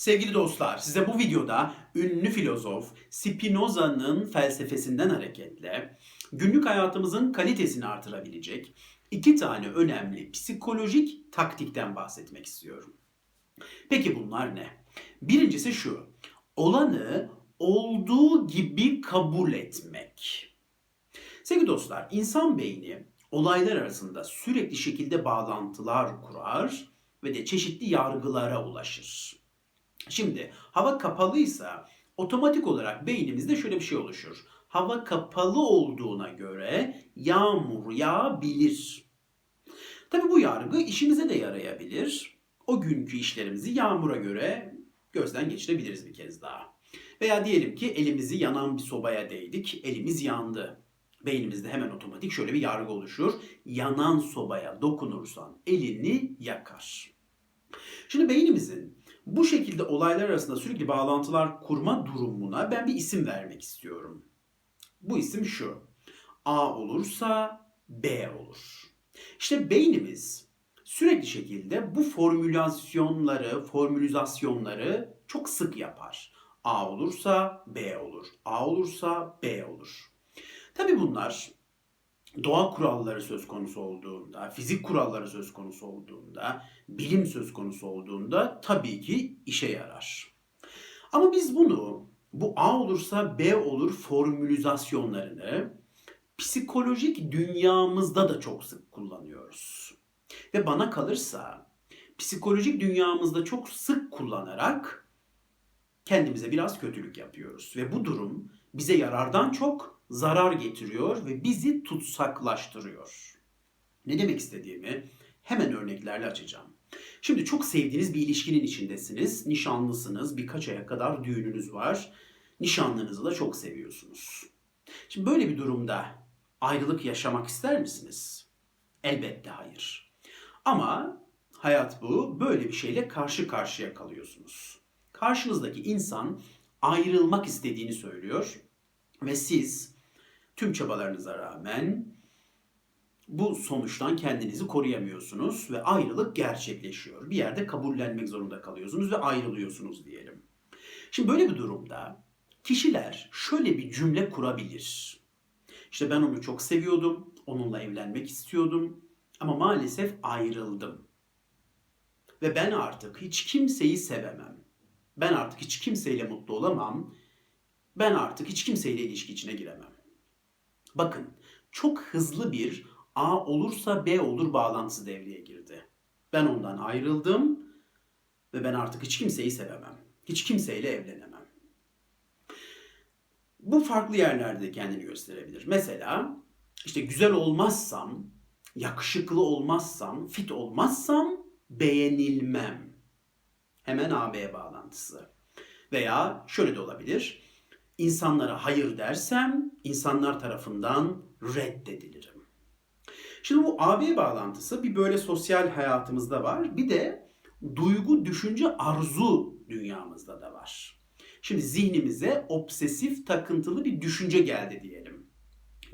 Sevgili dostlar, size bu videoda ünlü filozof Spinoza'nın felsefesinden hareketle günlük hayatımızın kalitesini artırabilecek iki tane önemli psikolojik taktikten bahsetmek istiyorum. Peki bunlar ne? Birincisi şu. Olanı olduğu gibi kabul etmek. Sevgili dostlar, insan beyni olaylar arasında sürekli şekilde bağlantılar kurar ve de çeşitli yargılara ulaşır. Şimdi hava kapalıysa otomatik olarak beynimizde şöyle bir şey oluşur. Hava kapalı olduğuna göre yağmur yağabilir. Tabi bu yargı işimize de yarayabilir. O günkü işlerimizi yağmura göre gözden geçirebiliriz bir kez daha. Veya diyelim ki elimizi yanan bir sobaya değdik, elimiz yandı. Beynimizde hemen otomatik şöyle bir yargı oluşur. Yanan sobaya dokunursan elini yakar. Şimdi beynimizin bu şekilde olaylar arasında sürekli bağlantılar kurma durumuna ben bir isim vermek istiyorum. Bu isim şu. A olursa B olur. İşte beynimiz sürekli şekilde bu formülasyonları, formülizasyonları çok sık yapar. A olursa B olur. A olursa B olur. Tabi bunlar doğa kuralları söz konusu olduğunda, fizik kuralları söz konusu olduğunda, bilim söz konusu olduğunda tabii ki işe yarar. Ama biz bunu bu A olursa B olur formülizasyonlarını psikolojik dünyamızda da çok sık kullanıyoruz. Ve bana kalırsa psikolojik dünyamızda çok sık kullanarak kendimize biraz kötülük yapıyoruz. Ve bu durum bize yarardan çok zarar getiriyor ve bizi tutsaklaştırıyor. Ne demek istediğimi hemen örneklerle açacağım. Şimdi çok sevdiğiniz bir ilişkinin içindesiniz, nişanlısınız, birkaç aya kadar düğününüz var. Nişanlınızı da çok seviyorsunuz. Şimdi böyle bir durumda ayrılık yaşamak ister misiniz? Elbette hayır. Ama hayat bu, böyle bir şeyle karşı karşıya kalıyorsunuz. Karşınızdaki insan ayrılmak istediğini söylüyor ve siz tüm çabalarınıza rağmen bu sonuçtan kendinizi koruyamıyorsunuz ve ayrılık gerçekleşiyor. Bir yerde kabullenmek zorunda kalıyorsunuz ve ayrılıyorsunuz diyelim. Şimdi böyle bir durumda kişiler şöyle bir cümle kurabilir. İşte ben onu çok seviyordum, onunla evlenmek istiyordum ama maalesef ayrıldım. Ve ben artık hiç kimseyi sevemem. Ben artık hiç kimseyle mutlu olamam. Ben artık hiç kimseyle ilişki içine giremem. Bakın çok hızlı bir A olursa B olur bağlantısı devreye girdi. Ben ondan ayrıldım ve ben artık hiç kimseyi sevemem. Hiç kimseyle evlenemem. Bu farklı yerlerde kendini gösterebilir. Mesela işte güzel olmazsam, yakışıklı olmazsam, fit olmazsam beğenilmem. Hemen AB bağlantısı. Veya şöyle de olabilir. İnsanlara hayır dersem insanlar tarafından reddedilirim. Şimdi bu AB bağlantısı bir böyle sosyal hayatımızda var. Bir de duygu, düşünce, arzu dünyamızda da var. Şimdi zihnimize obsesif takıntılı bir düşünce geldi diyelim.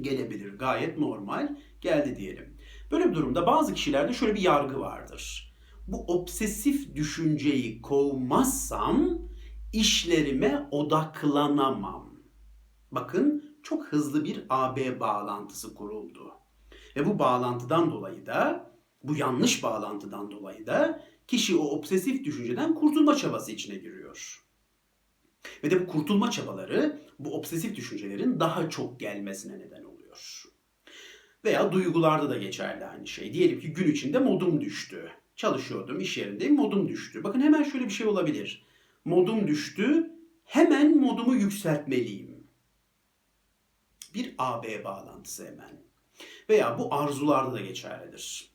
Gelebilir gayet normal geldi diyelim. Böyle bir durumda bazı kişilerde şöyle bir yargı vardır. Bu obsesif düşünceyi kovmazsam işlerime odaklanamam. Bakın çok hızlı bir AB bağlantısı kuruldu. Ve bu bağlantıdan dolayı da, bu yanlış bağlantıdan dolayı da kişi o obsesif düşünceden kurtulma çabası içine giriyor. Ve de bu kurtulma çabaları bu obsesif düşüncelerin daha çok gelmesine neden oluyor. Veya duygularda da geçerli aynı şey. Diyelim ki gün içinde modum düştü. Çalışıyordum, iş yerindeyim, modum düştü. Bakın hemen şöyle bir şey olabilir. Modum düştü, hemen modumu yükseltmeliyim. Bir AB bağlantısı hemen. Veya bu arzularda da geçerlidir.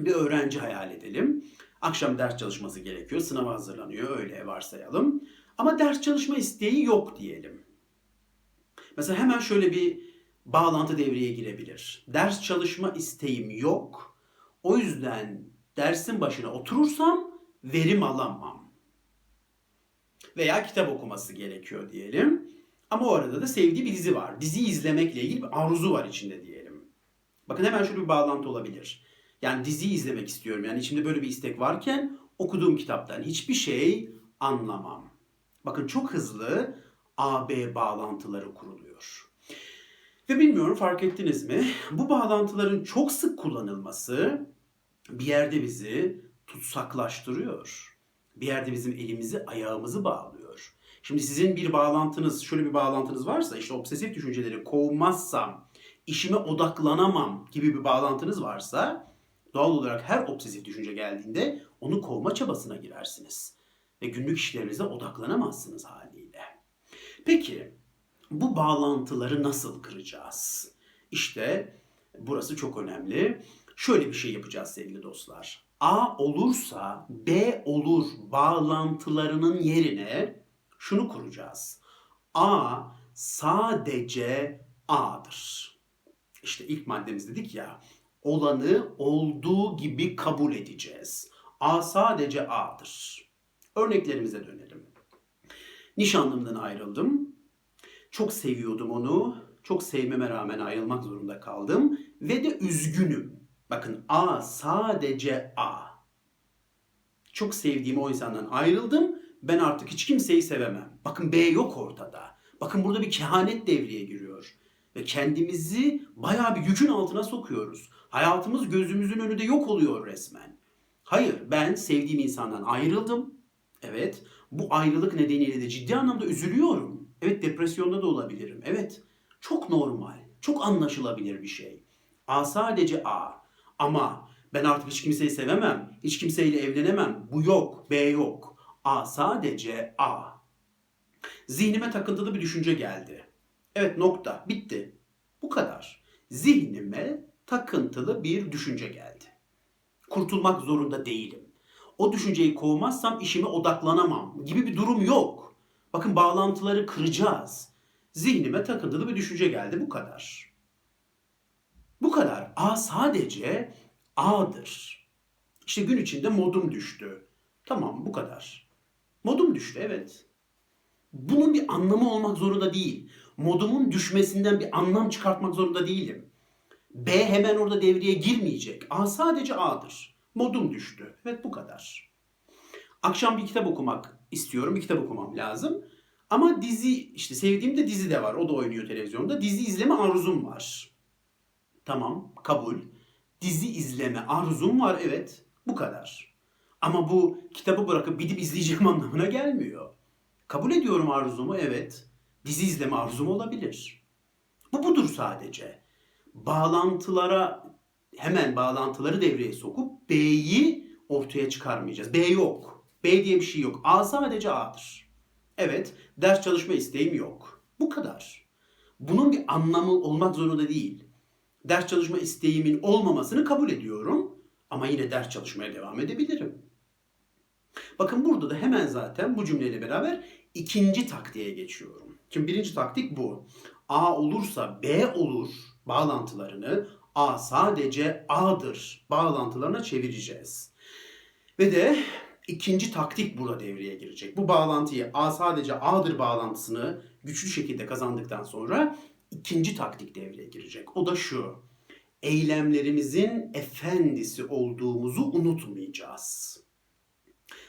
Bir öğrenci hayal edelim. Akşam ders çalışması gerekiyor, sınava hazırlanıyor, öyle varsayalım. Ama ders çalışma isteği yok diyelim. Mesela hemen şöyle bir bağlantı devreye girebilir. Ders çalışma isteğim yok. O yüzden dersin başına oturursam verim alamam. Veya kitap okuması gerekiyor diyelim. Ama o arada da sevdiği bir dizi var. Dizi izlemekle ilgili bir arzu var içinde diyelim. Bakın hemen şöyle bir bağlantı olabilir. Yani dizi izlemek istiyorum. Yani içimde böyle bir istek varken okuduğum kitaptan hiçbir şey anlamam. Bakın çok hızlı AB bağlantıları kuruluyor. Ve bilmiyorum fark ettiniz mi? Bu bağlantıların çok sık kullanılması bir yerde bizi tutsaklaştırıyor. Bir yerde bizim elimizi ayağımızı bağlıyor. Şimdi sizin bir bağlantınız, şöyle bir bağlantınız varsa işte obsesif düşünceleri kovmazsam, işime odaklanamam gibi bir bağlantınız varsa doğal olarak her obsesif düşünce geldiğinde onu kovma çabasına girersiniz. Ve günlük işlerinize odaklanamazsınız haliyle. Peki bu bağlantıları nasıl kıracağız? İşte burası çok önemli. Şöyle bir şey yapacağız sevgili dostlar. A olursa B olur bağlantılarının yerine şunu kuracağız. A sadece A'dır. İşte ilk maddemiz dedik ya, olanı olduğu gibi kabul edeceğiz. A sadece A'dır. Örneklerimize dönelim. Nişanlımdan ayrıldım. Çok seviyordum onu. Çok sevmeme rağmen ayrılmak zorunda kaldım. Ve de üzgünüm. Bakın A sadece A. Çok sevdiğim o insandan ayrıldım. Ben artık hiç kimseyi sevemem. Bakın B yok ortada. Bakın burada bir kehanet devreye giriyor. Ve kendimizi bayağı bir yükün altına sokuyoruz. Hayatımız gözümüzün önünde yok oluyor resmen. Hayır ben sevdiğim insandan ayrıldım. Evet bu ayrılık nedeniyle de ciddi anlamda üzülüyorum. Evet depresyonda da olabilirim. Evet çok normal, çok anlaşılabilir bir şey. A sadece A. Ama ben artık hiç kimseyi sevemem, hiç kimseyle evlenemem. Bu yok, B yok. A sadece A. Zihnime takıntılı bir düşünce geldi. Evet nokta, bitti. Bu kadar. Zihnime takıntılı bir düşünce geldi. Kurtulmak zorunda değilim. O düşünceyi kovmazsam işime odaklanamam gibi bir durum yok. Bakın bağlantıları kıracağız. Zihnime takıntılı bir düşünce geldi bu kadar. Bu kadar. A sadece A'dır. İşte gün içinde modum düştü. Tamam bu kadar. Modum düştü evet. Bunun bir anlamı olmak zorunda değil. Modumun düşmesinden bir anlam çıkartmak zorunda değilim. B hemen orada devreye girmeyecek. A sadece A'dır. Modum düştü. Evet bu kadar. Akşam bir kitap okumak istiyorum. Bir kitap okumam lazım. Ama dizi işte sevdiğim de dizi de var. O da oynuyor televizyonda. Dizi izleme arzum var. Tamam kabul. Dizi izleme arzum var evet. Bu kadar. Ama bu kitabı bırakıp gidip izleyeceğim anlamına gelmiyor. Kabul ediyorum arzumu evet. Dizi izleme arzum olabilir. Bu budur sadece. Bağlantılara hemen bağlantıları devreye sokup B'yi ortaya çıkarmayacağız. B yok. B diye bir şey yok. A sadece A'dır. Evet, ders çalışma isteğim yok. Bu kadar. Bunun bir anlamı olmak zorunda değil. Ders çalışma isteğimin olmamasını kabul ediyorum ama yine ders çalışmaya devam edebilirim. Bakın burada da hemen zaten bu cümleyle beraber ikinci taktiğe geçiyorum. Şimdi birinci taktik bu. A olursa B olur bağlantılarını A sadece A'dır bağlantılarına çevireceğiz. Ve de ikinci taktik burada devreye girecek. Bu bağlantıyı A sadece A'dır bağlantısını güçlü şekilde kazandıktan sonra ikinci taktik devreye girecek. O da şu. Eylemlerimizin efendisi olduğumuzu unutmayacağız.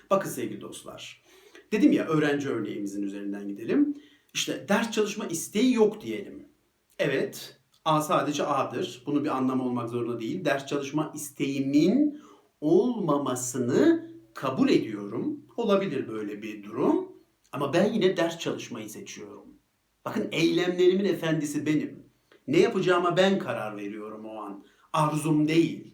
Bakın sevgili dostlar. Dedim ya öğrenci örneğimizin üzerinden gidelim. İşte ders çalışma isteği yok diyelim. Evet, A sadece A'dır. Bunun bir anlamı olmak zorunda değil. Ders çalışma isteğimin olmamasını kabul ediyorum. Olabilir böyle bir durum. Ama ben yine ders çalışmayı seçiyorum. Bakın eylemlerimin efendisi benim. Ne yapacağıma ben karar veriyorum o an. Arzum değil.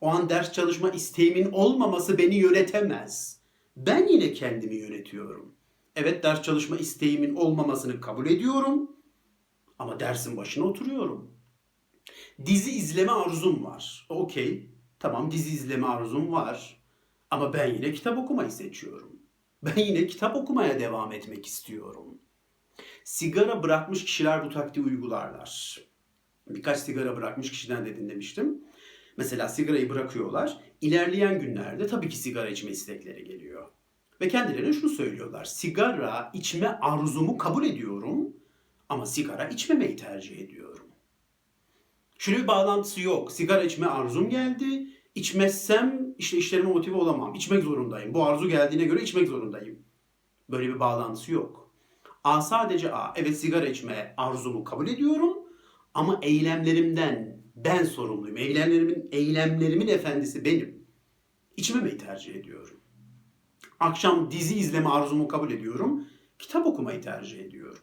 O an ders çalışma isteğimin olmaması beni yönetemez. Ben yine kendimi yönetiyorum. Evet ders çalışma isteğimin olmamasını kabul ediyorum. Ama dersin başına oturuyorum. Dizi izleme arzum var. Okey. Tamam dizi izleme arzum var. Ama ben yine kitap okumayı seçiyorum. Ben yine kitap okumaya devam etmek istiyorum. Sigara bırakmış kişiler bu taktiği uygularlar. Birkaç sigara bırakmış kişiden de dinlemiştim. Mesela sigarayı bırakıyorlar. İlerleyen günlerde tabii ki sigara içme istekleri geliyor. Ve kendilerine şunu söylüyorlar. Sigara içme arzumu kabul ediyorum ama sigara içmemeyi tercih ediyorum. Şöyle bir bağlantısı yok. Sigara içme arzum geldi. İçmezsem işte işlerime motive olamam. İçmek zorundayım. Bu arzu geldiğine göre içmek zorundayım. Böyle bir bağlantısı yok. A sadece A. Evet sigara içme arzumu kabul ediyorum ama eylemlerimden ben sorumluyum. Eylemlerimin eylemlerimin efendisi benim. İçmemeyi tercih ediyorum. Akşam dizi izleme arzumu kabul ediyorum. Kitap okumayı tercih ediyorum.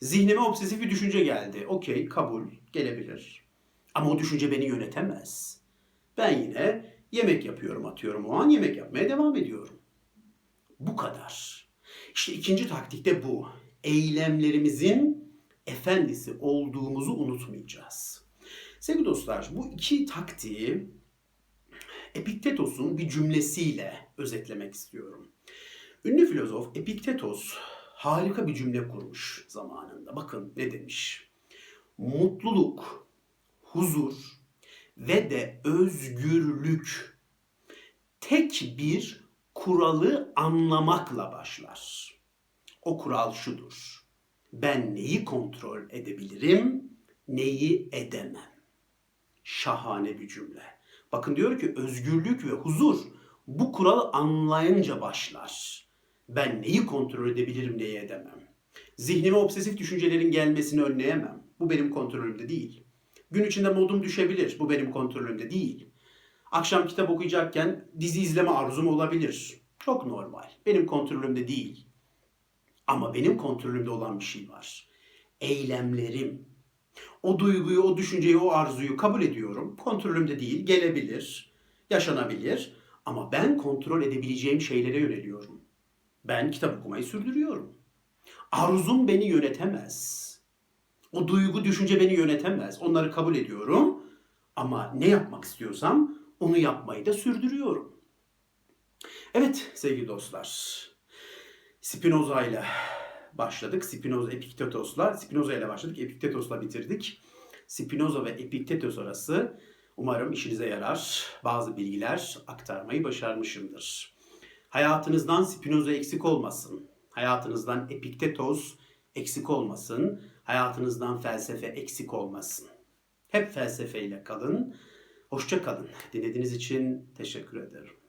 Zihnime obsesif bir düşünce geldi. Okey, kabul, gelebilir. Ama o düşünce beni yönetemez. Ben yine yemek yapıyorum, atıyorum o an yemek yapmaya devam ediyorum. Bu kadar. İşte ikinci taktik de bu. Eylemlerimizin efendisi olduğumuzu unutmayacağız. Sevgili dostlar, bu iki taktiği Epiktetos'un bir cümlesiyle özetlemek istiyorum. Ünlü filozof Epiktetos harika bir cümle kurmuş zamanında. Bakın ne demiş. Mutluluk, huzur ve de özgürlük tek bir kuralı anlamakla başlar. O kural şudur. Ben neyi kontrol edebilirim, neyi edemem. Şahane bir cümle. Bakın diyor ki özgürlük ve huzur bu kuralı anlayınca başlar. Ben neyi kontrol edebilirim, neyi edemem. Zihnime obsesif düşüncelerin gelmesini önleyemem. Bu benim kontrolümde değil. Gün içinde modum düşebilir. Bu benim kontrolümde değil. Akşam kitap okuyacakken dizi izleme arzum olabilir. Çok normal. Benim kontrolümde değil. Ama benim kontrolümde olan bir şey var. Eylemlerim. O duyguyu, o düşünceyi, o arzuyu kabul ediyorum. Kontrolümde değil, gelebilir, yaşanabilir. Ama ben kontrol edebileceğim şeylere yöneliyorum. Ben kitap okumayı sürdürüyorum. Arzum beni yönetemez. O duygu, düşünce beni yönetemez. Onları kabul ediyorum. Ama ne yapmak istiyorsam onu yapmayı da sürdürüyorum. Evet sevgili dostlar. Spinoza ile başladık. Spinoza Epiktetos'la. Spinoza ile başladık. Epiktetos'la bitirdik. Spinoza ve Epiktetos arası umarım işinize yarar. Bazı bilgiler aktarmayı başarmışımdır. Hayatınızdan Spinoza eksik olmasın. Hayatınızdan Epiktetos eksik olmasın. Hayatınızdan felsefe eksik olmasın. Hep felsefeyle kalın. Hoşça kalın. Dinlediğiniz için teşekkür ederim.